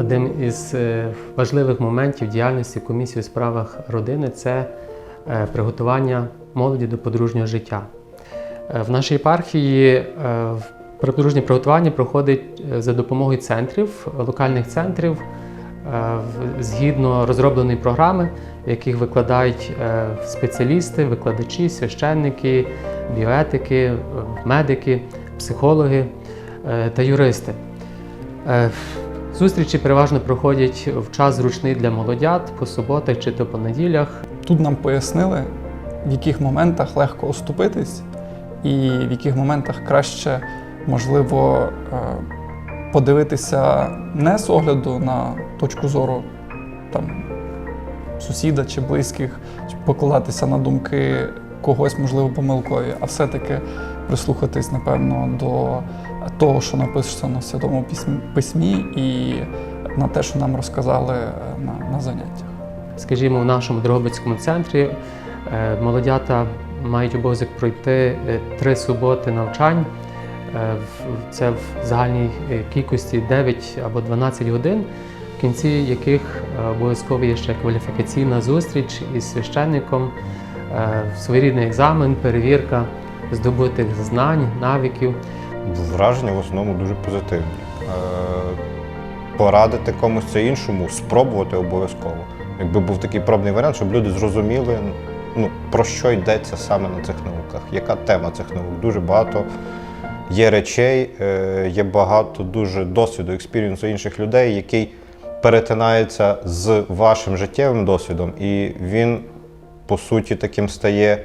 Один із е, важливих моментів діяльності комісії у справах родини це е, приготування молоді до подружнього життя. Е, В нашій єпархії подружнє приготування проходить за допомогою центрів, локальних центрів, згідно розробленої програми, в яких викладають спеціалісти, викладачі, священники, біоетики, медики, психологи та юристи. Зустрічі переважно проходять в час зручний для молодят по суботах чи то по неділях. Тут нам пояснили, в яких моментах легко оступитись, і в яких моментах краще, можливо, е, подивитися не з огляду на точку зору там, сусіда чи близьких, чи покладатися на думки когось, можливо, помилкові, а все-таки прислухатись, напевно, до того, що написано в Святому Письмі- і на те, що нам розказали е, на, на заняттях. Скажімо, в нашому Дрогобицькому центрі е, молодята мають обов'язок пройти е, три суботи навчань. Це в загальній кількості 9 або 12 годин, в кінці яких обов'язково є ще кваліфікаційна зустріч із священником, своєрідний екзамен, перевірка здобутих знань, навиків. Враження в основному дуже позитивні. Е, Порадити комусь це іншому, спробувати обов'язково. Якби був такий пробний варіант, щоб люди зрозуміли, ну, про що йдеться саме на цих науках, яка тема цих наук. Дуже багато є речей, е, є багато дуже досвіду, експірієнсу інших людей, який перетинається з вашим життєвим досвідом, і він, по суті, таким стає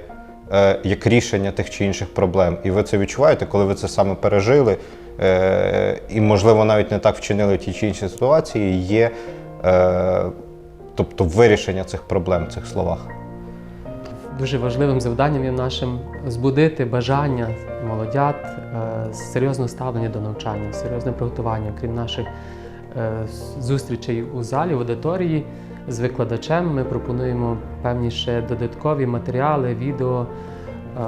як рішення тих чи інших проблем. І ви це відчуваєте, коли ви це саме пережили, е, і, можливо, навіть не так вчинили в тій чи іншій ситуації, є е, тобто вирішення цих проблем в цих словах. Дуже важливим завданням є нашим збудити бажання молодят, е, серйозне ставлення до навчання, серйозне приготування, крім наших е, зустрічей у залі, в аудиторії з викладачем. Ми пропонуємо певні ще додаткові матеріали, відео, е,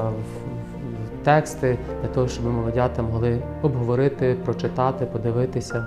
тексти для того, щоб молодята могли обговорити, прочитати, подивитися.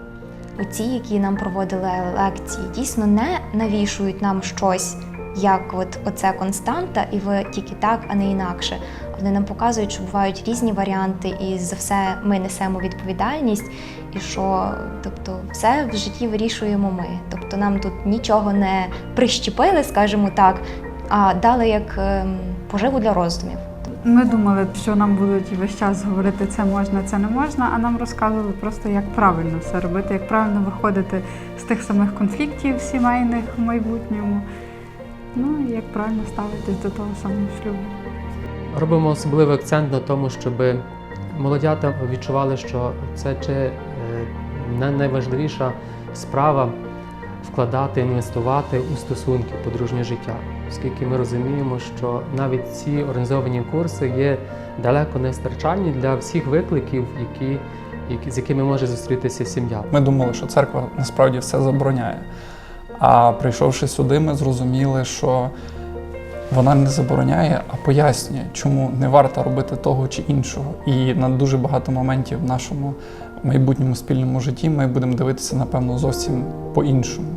Оці, які нам проводили лекції, дійсно не навішують нам щось, як от оце константа, і ви тільки так, а не інакше. Вони нам показують, що бувають різні варіанти, і за все ми несемо відповідальність, і що тобто все в житті вирішуємо ми. Тобто нам тут нічого не прищепили, скажімо так, а дали як ем, поживу для роздумів. Ми думали, що нам будуть весь час говорити це можна, це не можна, а нам розказували просто, як правильно все робити, як правильно виходити з тих самих конфліктів сімейних в майбутньому. Ну і як правильно ставитись до того самого шлюбу. Робимо особливий акцент на тому, щоб молодята відчували, що це чи е, не найважливіша справа вкладати, інвестувати у стосунки подружнє життя, оскільки ми розуміємо, що навіть ці організовані курси є далеко не старчальні для всіх викликів, які, які, з якими може зустрітися сім'я. Ми думали, що церква насправді все забороняє. А прийшовши сюди, ми зрозуміли, що вона не забороняє, а пояснює, чому не варто робити того чи іншого. І на дуже багато моментів в нашому майбутньому спільному житті ми будемо дивитися, напевно, зовсім по-іншому.